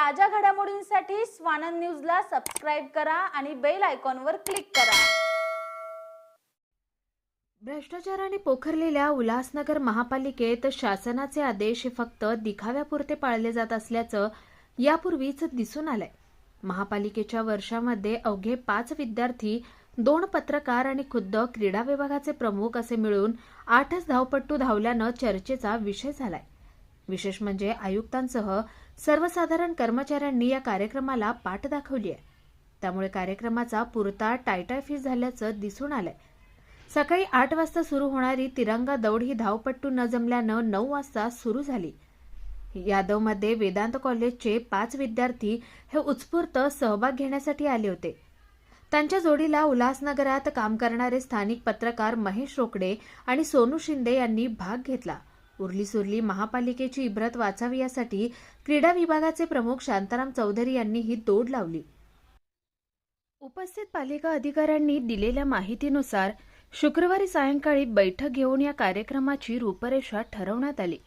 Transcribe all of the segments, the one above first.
ताज्या घडामोडींसाठी स्वानंद न्यूजला सबस्क्राईब करा आणि बेल आयकॉनवर क्लिक करा. भ्रष्टाचाराने पोखरलेल्या उल्हासनगर महापालिकेत शासनाचे आदेश हे फक्त दिखाव्यापुरते पाळले जात असल्याचं यापूर्वीच दिसून आलंय. महापालिकेच्या वर्षामध्ये अवघे पाच विद्यार्थी दोन पत्रकार आणि खुद्द क्रीडा विभागाचे प्रमुख असे मिळून आठच धावपट्टू धावल्यानं चर्चेचा विषय झालाय. विशेष म्हणजे आयुक्तांसह सर्वसाधारण कर्मचाऱ्यांनी या कार्यक्रमाला पाठ दाखवली आहे त्यामुळे कार्यक्रमाचा पुरता टायटायफीस झाल्याचं दिसून आलंय. सकाळी आठ वाजता सुरू होणारी तिरंगा दौड ही धावपट्टू न जमल्यानं नऊ वाजता सुरू झाली. यादवमध्ये वेदांत कॉलेजचे पाच विद्यार्थी हे उत्स्फूर्त सहभाग घेण्यासाठी आले होते. त्यांच्या जोडीला उल्हासनगरात काम करणारे स्थानिक पत्रकार महेश रोकडे आणि सोनू शिंदे यांनी भाग घेतला. उरली सुरली महापालिकेची इब्रत वाचावी यासाठी क्रीडा विभागाचे प्रमुख शांताराम चौधरी यांनी ही तोड लावली. उपस्थित पालिका अधिकाऱ्यांनी दिलेल्या माहितीनुसार शुक्रवारी सायंकाळी बैठक घेऊन या कार्यक्रमाची रूपरेषा ठरवण्यात आली.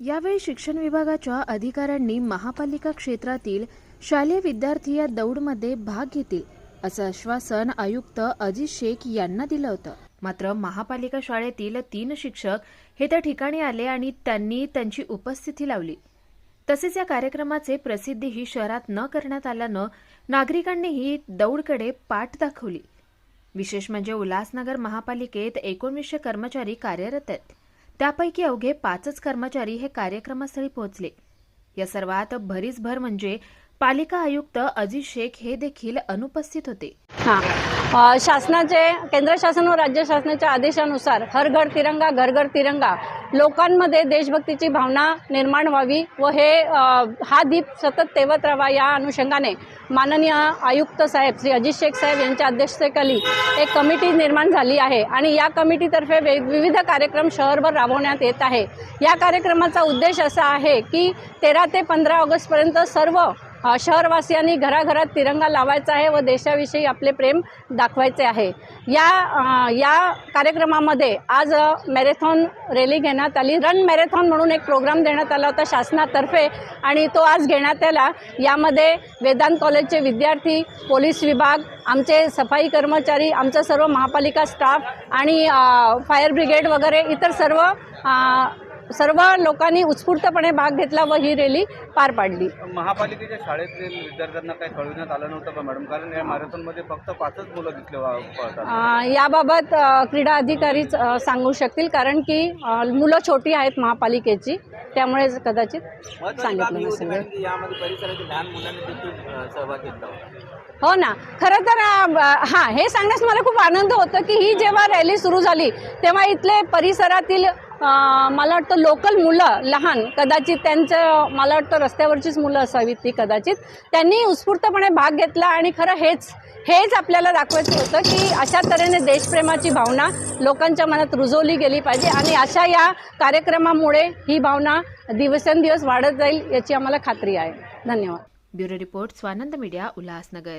यावेळी शिक्षण विभागाच्या अधिकाऱ्यांनी महापालिका क्षेत्रातील शालेय विद्यार्थी या दौडमध्ये भाग घेतील असं आश्वासन आयुक्त अजित शेख यांना दिलं होतं. मात्र महापालिका शाळेतील तीन शिक्षक हे त्या ठिकाणी आले आणि त्यांनी त्यांची उपस्थिती लावली. तसेच या कार्यक्रमाचे प्रसिद्धीही शहरात न करण्यात आल्यानं नागरिकांनीही दौडकडे पाठ दाखवली. विशेष म्हणजे उल्हासनगर महापालिकेत एकोणवीसशे कर्मचारी कार्यरत आहेत. त्यापैकी अवघे पाचच कर्मचारी हे कार्यक्रमस्थळी पोहोचले. या सर्वात भरीस भर म्हणजे पालिका आयुक्त अजित शेख हे देखील अनुपस्थित होते. हां. शासनाचे केंद्र शासन व राज्य शासनाच्या आदेशानुसार हर घर तिरंगा घर घर तिरंगा लोकांमध्ये देशभक्तीची भावना निर्माण व्हावी व हे हा दीप सतत तेवत राहावा या अनुषंगाने माननीय आयुक्त साहेब श्री अजित शेख साहेब यांच्या अध्यक्षतेखाली एक कमिटी निर्माण झाली आहे आणि या कमिटीतर्फे विविध कार्यक्रम शहरभर राबवण्यात येत आहे. या कार्यक्रमाचा उद्देश असा आहे की तेरा ते पंधरा ऑगस्टपर्यंत सर्व शहरवासियांनी घराघरात तिरंगा लावायचा आहे व देशाविषयी आपले प्रेम दाखवायचे आहे. या या कार्यक्रमामध्ये आज मॅरेथॉन रॅली घेण्यात आली. रन मॅरेथॉन म्हणून एक प्रोग्राम देण्यात आला होता शासनातर्फे आणि तो आज घेण्यात आला. यामध्ये वेदांत कॉलेजचे विद्यार्थी पोलीस विभाग आमचे सफाई कर्मचारी आमचा सर्व महापालिका स्टाफ आणि फायर ब्रिगेड वगैरे इतर सर्व सर्व लोकांनी उत्स्फूर्तपणे भाग घेतला व ही रॅली पार पाडली. महापालिकेच्या शाळेतील विद्यार्थ्यांना काही कळविण्यात आलं नव्हतं का मॅडम? कारण या मॅरेथॉनमध्ये फक्त पाचच मुलं दिसले अ, याबाबत क्रीडा अधिकारीच सांगू शकतील कारण की मुलं छोटी आहेत महापालिकेची त्यामुळे कदाचित सांगितलं नसेल. यामध्ये परिसरातील लहान मुलांनी देखील सहभाग घेतला होता. हो ना. खरं तर हा हे सांगण्यास मला खूप आनंद होतो की ही जेव्हा रॅली सुरू झाली तेव्हा इथले परिसरातील मला वाटतं लोकल मुलं लहान कदाचित त्यांचं मला वाटतं रस्त्यावरचीच मुलं असावीत ती कदाचित. त्यांनी उत्स्फूर्तपणे भाग घेतला आणि खरं हेच हेच आपल्याला दाखवायचं होतं की अशा तऱ्हेने देशप्रेमाची भावना लोकांच्या मनात रुजवली गेली पाहिजे आणि अशा या कार्यक्रमामुळे ही भावना दिवसेंदिवस वाढत जाईल याची आम्हाला खात्री आहे. धन्यवाद. Bureau report Swanand media Ulhasnagar.